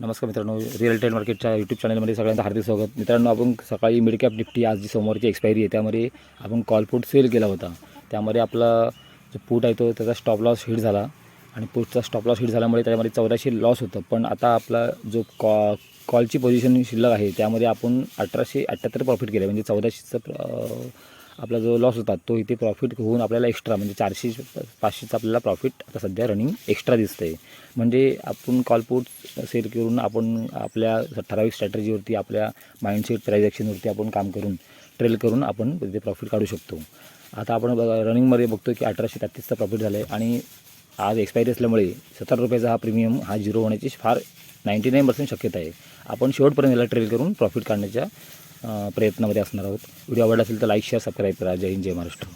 नमस्कार मित्रांनो real time मार्केटच्या यूट्यूब चॅनलमध्ये सगळ्यांचं हार्दिक स्वागत. मित्रांनो आपण सकाळी मिडकॅप निफ्टी आज जी समोरची एक्सपायरी आहे त्यामध्ये आपण कॉल पुट सेल केला होता. त्यामध्ये आपला जो पुट आहे तो त्याचा स्टॉप लॉस हिट झाला. आणि पुटचा स्टॉप लॉस हिट झाल्यामुळे त्याच्यामध्ये चौदाशे लॉस होतं. पण आता आपला जो कॉ कॉलची पोझिशन शिल्लक आहे त्यामध्ये आपण अठराशे अठ्ठ्याहत्तर प्रॉफिट केलं. म्हणजे चौदाशेचं आपला जो लॉस होता तो इथे प्रॉफिट होऊन आपल्याला एक्स्ट्रा म्हणजे चारशे पाचशेचं आपल्याला प्रॉफिट आता सध्या रनिंग एक्स्ट्रा दिसतं आहे म्हणजे आपण कॉलपोर्ट सेल करून आपण आपल्या ठराविक स्ट्रॅटजीवरती आपल्या माइंडसेट प्रायझॅक्शनवरती आपण काम करून ट्रेल करून आपण तिथे प्रॉफिट काढू शकतो. आता आपण बघा रनिंगमध्ये बघतो की अठराशे तेहतीसचा प्रॉफिट झालं आहे आणि आज एक्सपायरी असल्यामुळे सत्तर रुपयाचा हा प्रीमियम हा झिरो होण्याची फार नाईंटी नाईन पर्सेंट शक्यता आहे. आपण शेवटपर्यंत याला ट्रेल करून प्रॉफिट काढण्याच्या प्रयत्नामध्ये असणार आहोत. व्हिडिओ आवडला असेल तर लाईक शेअर सबस्क्राईब करा. जय हिंद जय महाराष्ट्र.